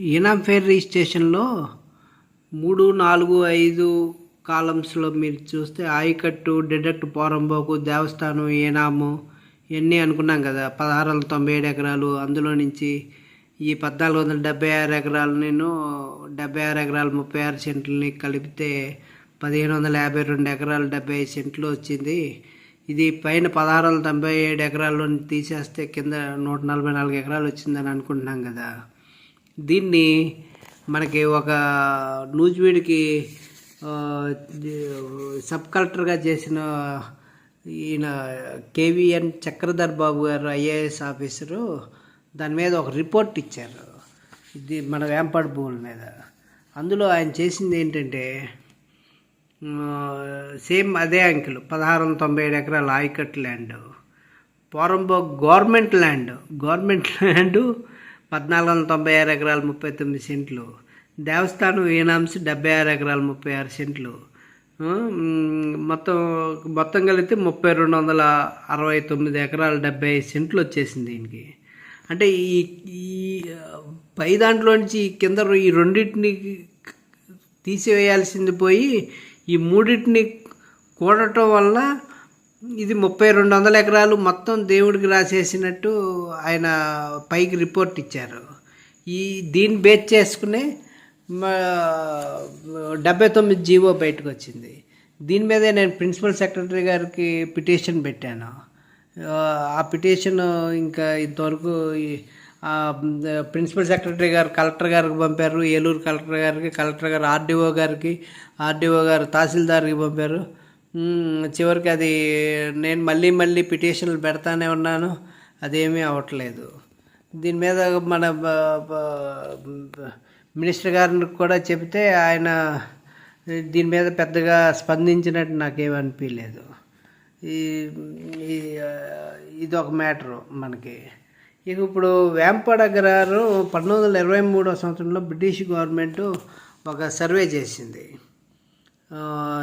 ఇనామ్ fair రిజిస్ట్రేషన్లో మూడు నాలుగు ఐదు కాలమ్స్లో మీరు చూస్తే ఆయకట్టు డిడక్ట్ పోరంబోకు దేవస్థానం ఏనాము ఇవన్నీ అనుకున్నాం కదా? పదహారు వందల తొంభై ఏడు ఎకరాలు. అందులో నుంచి ఈ పద్నాలుగు వందల డెబ్బై ఆరు ఎకరాలు నేను డెబ్బై ఆరు ఎకరాలు ముప్పై ఆరు సెంట్లని కలిపితే పదిహేను వందల యాభై రెండు ఎకరాలు డెబ్బై ఐదు సెంట్లు వచ్చింది. ఇది పైన పదహారు వందల తొంభై ఏడు ఎకరాల్లో తీసేస్తే కింద నూట నలభై నాలుగు ఎకరాలు వచ్చిందని అనుకుంటున్నాం కదా. దీన్ని మనకి ఒక నూజివీడికి ఆ, సబ్ కలెక్టర్గా చేసిన ఈయన కేవీఎన్ చక్రధర్ బాబు గారు ఐఏఎస్ ఆఫీసరు దాని మీద ఒక రిపోర్ట్ ఇచ్చారు. ఇది మన వేంపాడు భూముల మీద. అందులో ఆయన చేసింది ఏంటంటే సేమ్ అదే అంకెలు పదహారు వందల తొంభై ఏడు ఎకరాల ayacut land పోరంబో government land government land పద్నాలుగు వందల తొంభై ఆరు ఎకరాలు ముప్పై తొమ్మిది సెంట్లు. దేవస్థానం ఈనాంశ డెబ్బై ఆరు ఎకరాలు ముప్పై ఆరు సెంట్లు. మొత్తం మొత్తం కలిపితే ముప్పై రెండు వందల అరవై తొమ్మిది ఎకరాలు డెబ్బై ఐదు సెంట్లు వచ్చేసింది దీనికి. అంటే ఈ ఈ పై దాంట్లో నుంచి కింద ఈ రెండింటిని తీసివేయాల్సింది పోయి ఈ మూడింటిని కూడటం వల్ల ఇది ముప్పై రెండు వందల ఎకరాలు మొత్తం దేవుడికి రాసేసినట్టు ఆయన పైకి రిపోర్ట్ ఇచ్చారు. ఈ దీన్ని బేస్ చేసుకునే మా డెబ్బై తొమ్మిది జీవో బయటకు వచ్చింది. దీని మీదే నేను ప్రిన్సిపల్ సెక్రటరీ గారికి పిటిషన్ పెట్టాను. ఆ, పిటిషన్ ఇంకా ఇంతవరకు ఈ- ప్రిన్సిపల్ సెక్రటరీ గారు కలెక్టర్ గారికి పంపారు. ఏలూరు కలెక్టర్ గారికి కలెక్టర్ గారు ఆర్డీఓ గారికి ఆర్డీఓ గారు తహసీల్దార్కి పంపారు. చివరికి అది నేను మళ్ళీ మళ్ళీ పిటిషన్లు పెడతానే ఉన్నాను అదేమీ అవ్వట్లేదు. దీని మీద మన మినిస్టర్ గారిని కూడా చెబితే ఆయన దీని మీద పెద్దగా స్పందించినట్టు నాకేం అనిపించలేదు ఈ ఈ- ఇది ఒక మ్యాటరు మనకి. ఇక ఇప్పుడు వేంపడ గారు పంతొమ్మిది వందల ఇరవై మూడో సంవత్సరంలో బ్రిటిష్ గవర్నమెంట్ ఒక సర్వే చేసింది.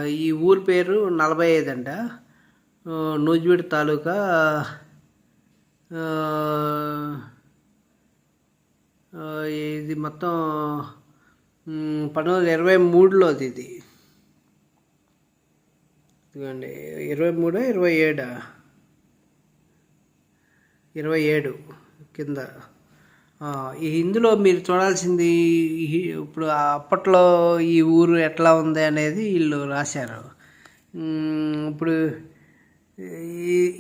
ఈ ఊరి పేరు నలభై ఐదు అంట. ఆ, నూజివీడు తాలూకా ఇది మొత్తం పంతొమ్మిది వందల ఇరవై మూడులోది ఇది. ఇదిగోండి ఇరవై మూడు ఇరవై ఏడా? ఇరవై ఏడు కింద. ఇందులో మీరు చూడాల్సింది ఇప్పుడు అప్పట్లో ఈ ఊరు ఎట్లా ఉంది అనేది వీళ్ళు రాశారు. ఇప్పుడు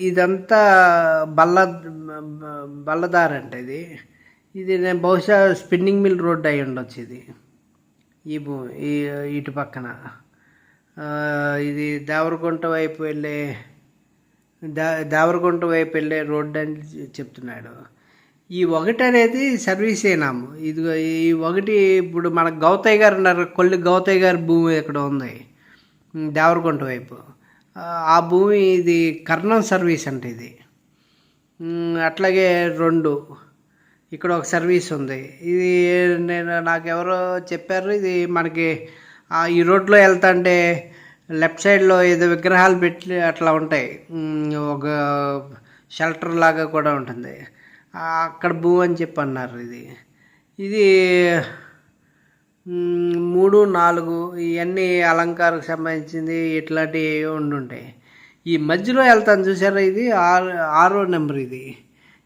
ఇదంతా బల్ల బల్లదారి ఇది. ఇది నేను బహుశా స్పిన్నింగ్ మిల్ రోడ్ అయి ఉండొచ్చు ఇది. ఈ భూ ఈ ఇటు పక్కన. ఇది దేవరగుంట వైపు వెళ్ళే దా దేవరగుంట వైపు వెళ్ళే రోడ్డు అని చెప్తున్నాడు. ఈ ఒకటి అనేది సర్వీస్ నాము. ఇది ఈ ఒకటి ఇప్పుడు మన గౌతయ్య గారు ఉన్నారు. కొల్లి గౌతయ్య గారి భూమి ఇక్కడ ఉంది. ఉమ్, వైపు. ఆ, భూమి ఇది కర్ణం సర్వీస్ అంటే ఇది. అట్లాగే రెండు. ఇక్కడ ఒక సర్వీస్ ఉంది. ఇది నేను నాకు ఎవరో చెప్పారు. ఇది మనకి ఈ రోడ్లో వెళ్తాంటే లెఫ్ట్ సైడ్లో ఏదో విగ్రహాలు పెట్టి అట్లా ఉంటాయి. ఒక షెల్టర్ లాగా కూడా ఉంటుంది. అక్కడ భూ అని చెప్పి అన్నారు ఇది ఇది మూడు నాలుగు ఇవన్నీ అలంకారకు సంబంధించింది ఇట్లాంటివి ఉండుంటాయి ఈ మధ్యలో వెళ్తాను చూసారా ఇది? ఆరు ఆరో నెంబర్ ఇది.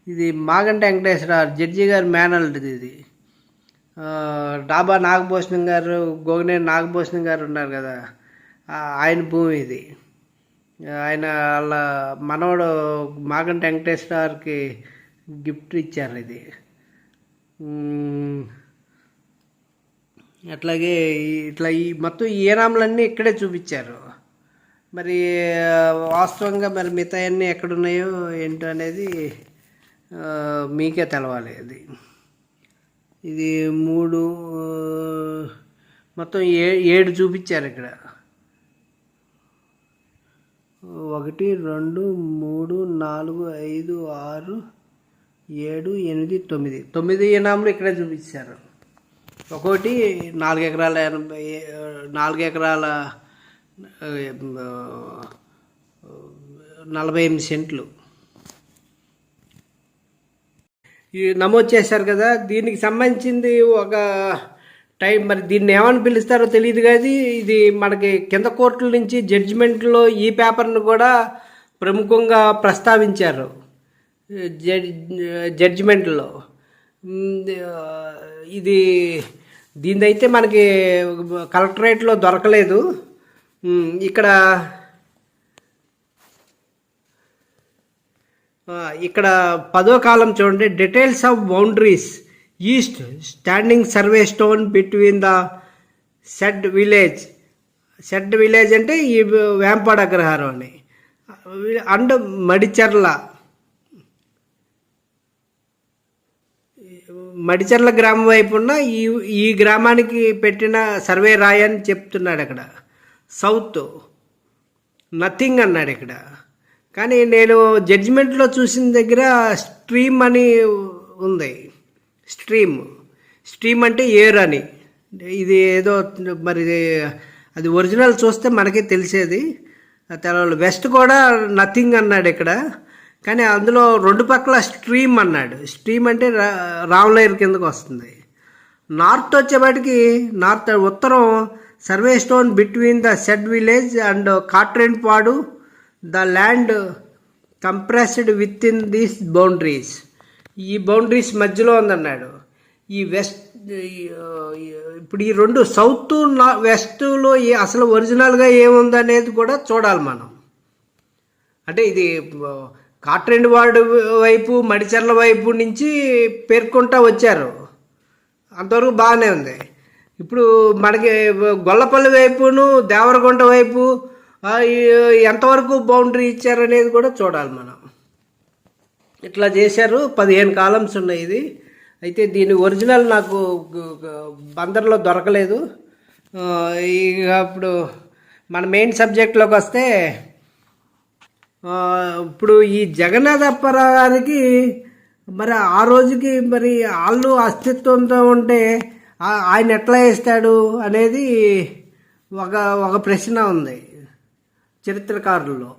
ఇది మాగంటి వెంకటేశ్వర జడ్జి గారి మేనల్ది ఇది. డాబా నాగభూషణం గారు గోగనేని నాగభూషణం గారు ఉన్నారు కదా. ఆయన భూమి ఇది. ఆయన వాళ్ళ మనవడు మాగంటి వెంకటేశ్వర గారికి గిఫ్ట్ ఇచ్చారు ఇది. అట్లాగే ఇట్లా ఈ మొత్తం ఈ ఏనాములన్నీ ఇక్కడే చూపించారు. మరి వాస్తవంగా మరి మిగతా అన్నీ ఎక్కడున్నాయో ఏంటో అనేది మీకే తెలవాలి అది. ఇది మూడు మొత్తం ఏ ఏడు చూపించారు ఇక్కడ. ఒకటి రెండు మూడు నాలుగు ఐదు ఆరు ఏడు ఎనిమిది తొమ్మిది. తొమ్మిది ఇనాములు ఇక్కడే చూపించారు. ఒకటి నాలుగు ఎకరాల ఎనభై నాలుగు ఎకరాల నలభై ఎనిమిది సెంట్లు. నమోదు చేశారు కదా దీనికి సంబంధించింది ఒక టైం మరి దీన్ని ఏమని పిలుస్తారో తెలియదు కానీ ఇది మనకి కింద కోర్టుల నుంచి జడ్జిమెంట్లో ఈ పేపర్ను కూడా ప్రముఖంగా ప్రస్తావించారు. జడ్జిమెంట్లో. ఇది దీనిదైతే మనకి కలెక్టరేట్లో దొరకలేదు. ఇక్కడ ఇక్కడ పదో కాలం చూడండి. Details of boundaries east standing survey stone between the said village said village అంటే ఈ వేంపాడ అగ్రహారం అని. అండ్ మడిచెర్ల. మడిచర్ల గ్రామం వైపు ఉన్న ఈ ఈ గ్రామానికి పెట్టిన సర్వే రాయి అని చెప్తున్నాడు అక్కడ. సౌత్. నథింగ్ అన్నాడు ఇక్కడ. కానీ నేను జడ్జిమెంట్లో చూసిన దగ్గర స్ట్రీమ్ అని ఉంది. స్ట్రీమ్. స్ట్రీమ్ అంటే ఏర్ అని. ఇది ఏదో మరి అది ఒరిజినల్ చూస్తే మనకే తెలిసేది. తెలవాలి వెస్ట్ కూడా నథింగ్ అన్నాడు ఇక్కడ. కానీ అందులో రెండు పక్కల స్ట్రీమ్ అన్నాడు. స్ట్రీమ్ అంటే రా రామ్లైర్ కిందకు వస్తుంది. నార్త్ వచ్చేపాటికి నార్త్ ఉత్తరం survey stone between the said village and Katrenpadu the land compressed with in these boundaries. ఈ బౌండరీస్ మధ్యలో ఉందన్నాడు. ఈ వెస్ట్ ఇప్పుడు ఈ రెండు సౌత్ వెస్ట్లో ఈ అసలు ఒరిజినల్గా ఏముందనేది కూడా చూడాలి మనం. అంటే ఇది కాట్రెండ్ వార్డు వైపు మడిచెర్ల వైపు నుంచి పేర్కొంటా వచ్చారు. అంతవరకు బాగానే ఉంది. ఇప్పుడు మనకి గొల్లపల్లి వైపును దేవరకొండ వైపు ఎంతవరకు బౌండరీ ఇచ్చారనేది కూడా చూడాలి మనం. ఇట్లా చేశారు పదిహేను కాలమ్స్ ఉన్నాయి ఇది. అయితే దీని ఒరిజినల్ నాకు బందర్లో దొరకలేదు. ఇక ఇప్పుడు మన మెయిన్ సబ్జెక్ట్లోకి వస్తే ఇప్పుడు ఈ జగన్నాథ అప్పారావుకి మరి ఆ రోజుకి మరి వాళ్ళు అస్తిత్వంతో ఉంటే ఆ- ఆయన ఎట్లా వేస్తాడు అనేది ఒక ఒక ప్రశ్న ఉంది చరిత్రకారుల్లో.